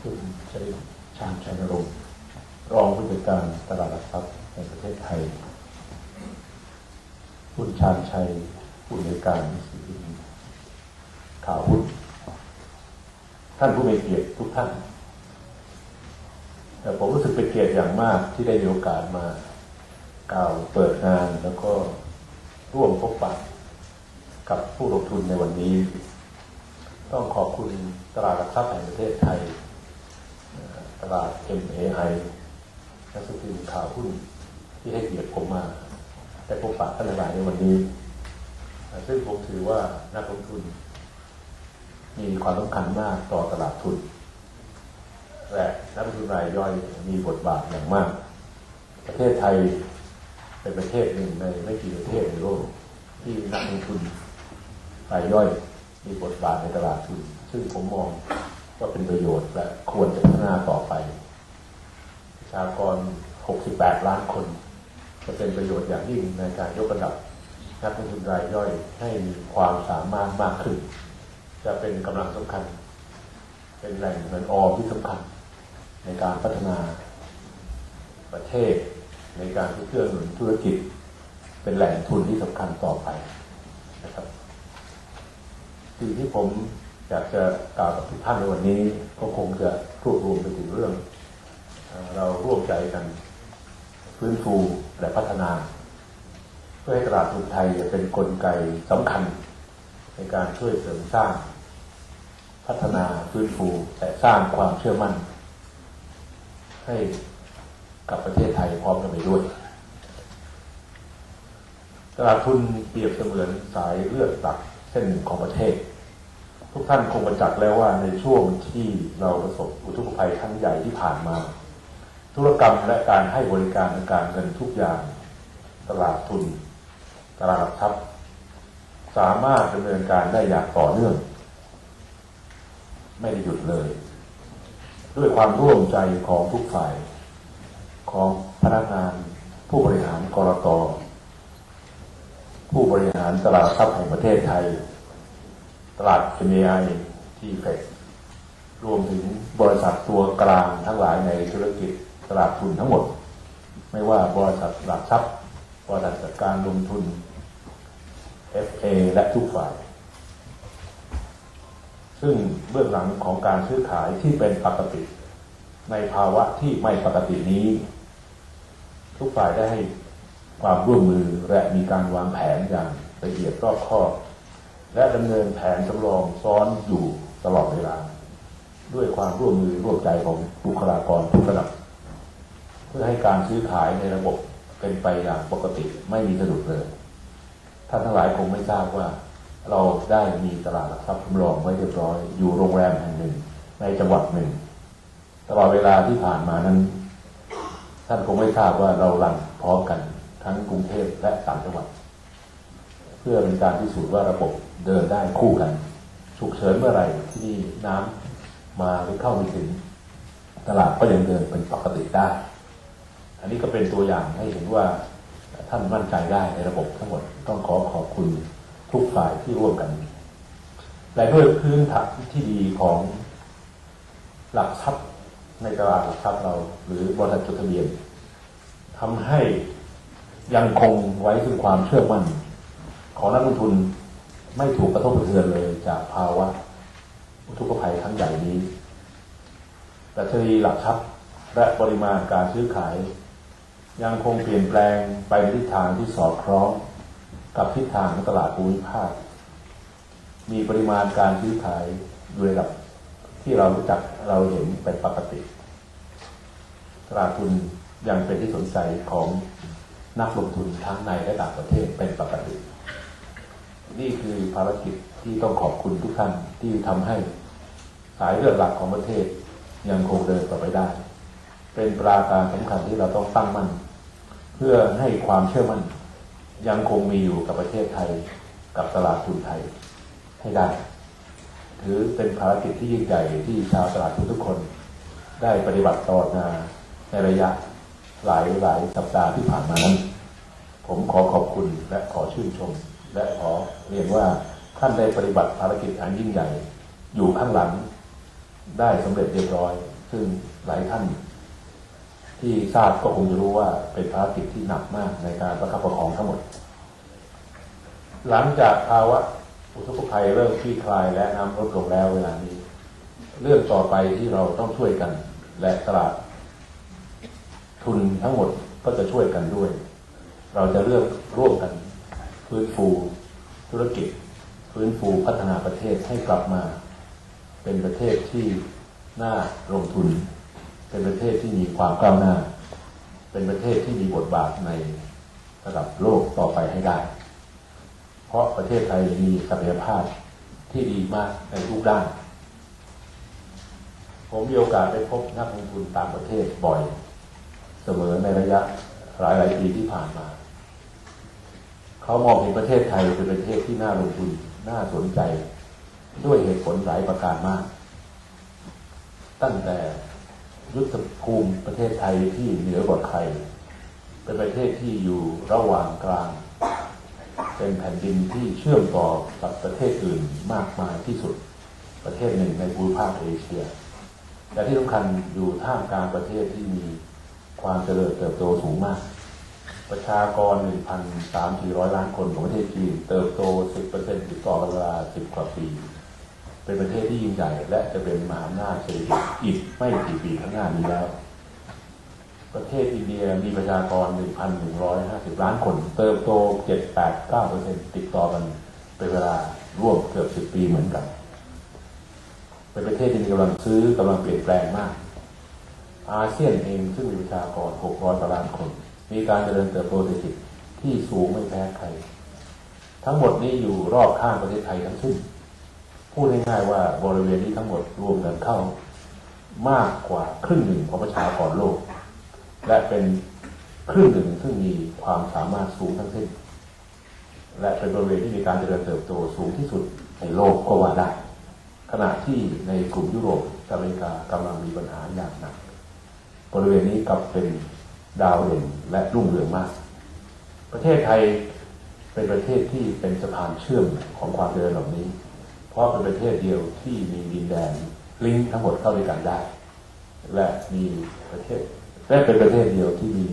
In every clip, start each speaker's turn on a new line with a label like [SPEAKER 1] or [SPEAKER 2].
[SPEAKER 1] คุณชริตชาญชัยนรงค์รองผู้จัดการตลาดหลักทรัพย์ในประเทศไทย คุณชาญชัยผู้ในวยการสื่อพิข่าวหุ้นท่านผู้มีเกียรติทุกท่าน แต่ผมรู้สึกเป็นเกียรติอย่างมากที่ได้มีโอกาสมากล่าวเปิดงานแล้วก็ร่วมพบปะกับผู้ลงทุนในวันนี้ ต้องขอบคุณตลาดหลักทรัพย์แห่งประเทศไทย ตลาด MAI นักสืบพิมข่าวหุ้นที่ให้เกียรติผมมาได้พบปะท่านหลายในวันนี้ ซึ่งผมถือว่านักลงทุน มีความสำคัญมากต่อตลาดทุน และนักลงทุนรายย่อยมีบทบาทอย่างมาก ประเทศไทยเป็นประเทศหนึ่งในไม่กี่ประเทศในโลกที่นักลงทุนรายย่อยมีบทบาทในตลาดทุน ซึ่งผมมอง ว่าเป็นประโยชน์และควรจะพัฒนาต่อไป ประชากร 68 ล้านคนจะเป็นประโยชน์อย่างยิ่งในการยกระดับนักลงทุนรายย่อยให้มีความสามารถมากขึ้น จะเป็นกำลังสำคัญ เป็นแหล่งเงินออมที่สำคัญ ในการพัฒนาประเทศ ในการที่เกื้อหนุนธุรกิจ เป็นแหล่งทุนที่สำคัญต่อไปนะครับสิ่งที่ผม อยากจะกล่าวกับทุกท่านในวันนี้ก็คงจะรวบรวมไปถึงเรื่อง เราร่วมใจกันฟื้นฟูและพัฒนา เพื่อให้ตลาดทุนไทยเป็นนกลไกสำคัญ ในการช่วยเสริมสร้าง พัฒนาฟื้นฟูและสร้างความเชื่อมั่น ให้กับประเทศไทยพร้อมกันไปด้วย ตลาดทุนเปรียบเสมือนสายเลือดตักเส้นหนึ่งของประเทศ ทุกท่านคงประจักษ์แล้วว่าในช่วงที่เราประสบอุทกภัยครั้งใหญ่ที่ผ่านมา ธุรกรรมและการให้บริการทางการเงินทุกอย่าง ตลาดทุน ตลาดหลักทรัพย์ สามารถดำเนินการได้อย่างต่อเนื่อง ไม่ได้หยุดเลย ด้วยความร่วมใจของทุกฝ่าย ของพนักงานผู้บริหารกรตผู้บริหารตลาดทรัพย์แห่งประเทศไทย ตลาด MAI ที่เฟดรวมถึงบริษัทตัวกลางทั้งหลายในธุรกิจตลาดทุนทั้งหมด ไม่ว่าบริษัทหลักทรัพย์บริษัทจัดการลงทุน FA และทุกฝ่าย ซึ่งเบื้องหลังของการซื้อขายที่เป็นปกติ ในภาวะที่ไม่ปกตินี้ ทุกฝ่ายได้ให้ความร่วมมือและมีการวางแผนอย่างละเอียดรอบคอบ และดำเนินแผนสำรองซ้อนอยู่ตลอดเวลา ด้วยความร่วมมือร่วมใจของบุคลากรทุกระดับ เพื่อให้การซื้อขายในระบบเป็นไปอย่างปกติไม่มีสะดุดเลยท่านทั้งหลายคงไม่ทราบว่า เราได้มีตลาดหลักทรัพย์สำรองไว้เรียบร้อย อยู่โรงแรมแห่งหนึ่ง ในจังหวัดหนึ่ง ตลอดเวลาที่ผ่านมานั้น ท่านคงไม่ทราบว่าเราลันพร้อมกันทั้งกรุงเทพและต่างจังหวัด เพื่อเป็นการพิสูจน์ว่าระบบ เดินได้คู่กันฉุกเฉินเมื่อไหร่ที่นี่น้ำมาหรือเข้าไม่ถึงตลาดก็ยังเดินเป็นปกติได้ อันนี้ก็เป็นตัวอย่างให้เห็นว่าท่านมั่นใจได้ในระบบทั้งหมดต้องขอขอบคุณทุกฝ่ายที่ร่วมกัน และด้วยพื้นฐานที่ดีของหลักทรัพย์ในตลาดหลักทรัพย์เรา หรือบริษัทจดทะเบียนทำให้ยังคงไว้ซึ่งความเชื่อมั่น ของนักลงทุน ไม่ถูกกระทบกระเทือนเลยจากภาวะอุทกภัยครั้งใหญ่นี้ดัชนีหลักทรัพย์และปริมาณการซื้อขาย ยังคงเปลี่ยนแปลงไปในทิศทางที่สอดคล้องกับทิศทางของตลาดภูมิภาค มีปริมาณการซื้อขายอยู่ระดับที่เรารู้จักเราเห็นเป็นปกติ ตลาดทุนยังเป็นที่สนใจของนักลงทุนทั้งในและต่างประเทศเป็นปกติ นี่คือภารกิจที่ต้องขอบคุณทุกท่านที่ทำให้สายเลือดหลักของประเทศยังคงเดินต่อไปได้ เป็นปราการสำคัญที่เราต้องตั้งมั่น เพื่อให้ความเชื่อมั่น ยังคงมีอยู่กับประเทศไทย กับตลาดทุนไทยให้ได้ ถือเป็นภารกิจที่ยิ่งใหญ่ที่ชาวตลาดทุนทุกคน ได้ปฏิบัติต่อมาในระยะหลายหลายสัปดาห์ที่ผ่านมานั้น ผมขอขอบคุณและขอชื่นชม และขอเรียนว่าท่านได้ปฏิบัติภารกิจอันยิ่งใหญ่ อยู่ข้างหลัง ได้สำเร็จเรียบร้อย ซึ่งหลายท่าน ที่ทราบก็คงจะรู้ว่าเป็นภารกิจที่หนักมากในการประคับประคองทั้งหมด หลังจากภาวะอุทกภัยเริ่มคลี่คลายและน้ำลดลงแล้วเวลานี้ เรื่องต่อไปที่เราต้องช่วยกัน และตลาด ทุนทั้งหมดก็จะช่วยกันด้วย เราจะเลือกร่วมกัน ฟื้นฟูธุรกิจ ฟื้นฟูพัฒนาประเทศให้กลับมา เป็นประเทศที่น่าลงทุน เป็นประเทศที่มีความก้าวหน้า เป็นประเทศที่มีบทบาทในระดับโลกต่อไปให้ได้ เพราะประเทศไทยมีศักยภาพที่ดีมากในทุกด้าน ผมมีโอกาสไปพบนักลงทุนต่างประเทศบ่อย เสมอในระยะหลายหลายๆปีที่ผ่านมา เขามองเห็นประเทศไทยเป็นประเทศที่น่าลงทุนน่าสนใจ ด้วยเหตุผลหลายประการมาก ตั้งแต่ยุทธภูมิประเทศไทยที่เหนือกว่าใคร เป็นประเทศที่อยู่ระหว่างกลาง เป็นแผ่นดินที่เชื่อมต่อกับประเทศอื่นมากมายที่สุด ประเทศหนึ่งในภูมิภาคเอเชีย และที่สำคัญอยู่ท่ามกลางประเทศที่มีความเจริญเติบโตสูงมาก ประชากร 1,300 ล้านคนของประเทศจีน เติบโต 10%ติดต่อกันเวลา 10 กว่าปี เป็นประเทศที่ยิ่งใหญ่และจะเป็นมหาอำนาจเศรษฐกิจอีกไม่กี่ปีข้างหน้านี้แล้ว ประเทศอินเดียมีประชากร 1,150 ล้านคน เติบโต 7-8-9%ติดต่อกันเป็นเวลาร่วมเกือบ 10 ปีเหมือนกัน เป็นประเทศที่มีกำลังซื้อกำลังเปลี่ยนแปลงมาก อาเซียนเองซึ่งมีประชากร 600 ล้านคน มีการเจริญเติบโตเศรษฐกิจที่สูงไม่แพ้ใคร ทั้งหมดนี้อยู่รอบข้างประเทศไทยทั้งสิ้นพูดง่ายๆว่าบริเวณนี้ทั้งหมดรวมกันเข้ามากกว่าครึ่งหนึ่งของประชากรโลก และเป็นครึ่งหนึ่งซึ่งมีความสามารถสูงทั้งสิ้น และเป็นบริเวณที่มีการเจริญเติบโตสูงที่สุดในโลกก็ว่าได้ ขณะที่ในกลุ่มยุโรปอเมริกากำลังมีปัญหาอย่างหนัก บริเวณนี้กลับเป็น ดาวเด่นและรุ่งเรืองมาก ประเทศไทยเป็นประเทศที่เป็นสะพานเชื่อมของความเจริญเหล่านี้ เพราะเป็นประเทศเดียวที่มีดินแดนลิงก์ทั้งหมดเข้าด้วยกันได้ และมีประเทศและเป็นประเทศเดียวที่มี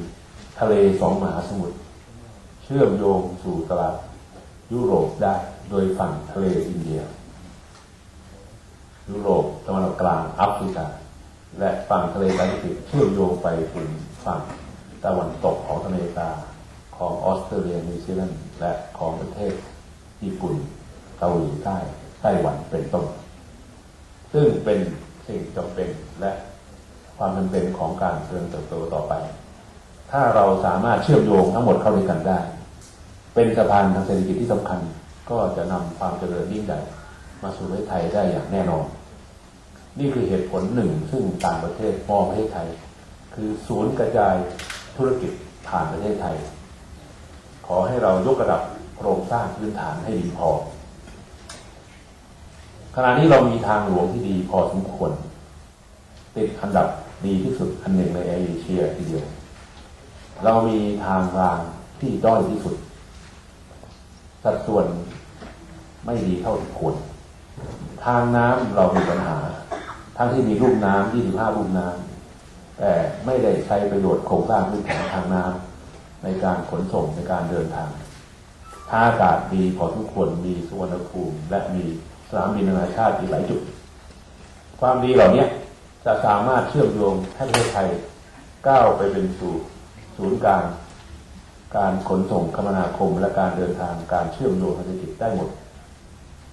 [SPEAKER 1] ทะเลสองมหาสมุทรเชื่อมโยงสู่ตลาดยุโรปได้โดยฝั่งทะเลอินเดีย ยุโรปตะวันออกกลางแอฟริกา และฝั่งทะเลแปซิฟิกเชื่อมโยงไปถึงฝั่ง ตะวันตกของอเมริกา ของออสเตรเลียนิวซีแลนด์และของประเทศญี่ปุ่นเกาหลีใต้ไต้หวันเป็นต้น ซึ่งเป็นสิ่งจำเป็นและความจำเป็นของการเจริญเติบโตต่อไป ถ้าเราสามารถเชื่อมโยงทั้งหมดเข้าด้วยกันได้ เป็นสะพานทางเศรษฐกิจที่สำคัญ ก็จะนำความเจริญยิ่งใหญ่มาสู่ประเทศไทยได้อย่างแน่นอน นี่คือเหตุผลหนึ่งซึ่งต่างประเทศมองประเทศไทย คือศูนย์กระจาย ธุรกิจผ่านประเทศไทย ขอให้เรายกระดับโครงสร้างพื้นฐานให้ดีพอ ขณะนี้เรามีทางหลวงที่ดีพอสมควรติดอันดับดีที่สุดอันหนึ่งในเอเชียทีเดียว เรามีทางรางที่ด้อยที่สุด สัดส่วนไม่ดีเท่าที่ควร ทางน้ำเรามีปัญหา ทั้งที่มีลูกน้ำ25ลูกน้ำ แต่ไม่ได้ใช้ประโยชน์โครงสร้างพื้นฐานทางน้ำในการขนส่งในการเดินทางท่าอากาศดีพอทุกคนมีสุวรรณภูมิ และมีสนามบินนานาชาติอีกหลายจุด ความดีเหล่านี้จะสามารถเชื่อมโยงให้ประเทศไทยก้าวไปเป็นสู่ศูนย์กลางการขนส่งคมนาคมและการเดินทางการเชื่อมโยงทางเศรษฐกิจได้หมด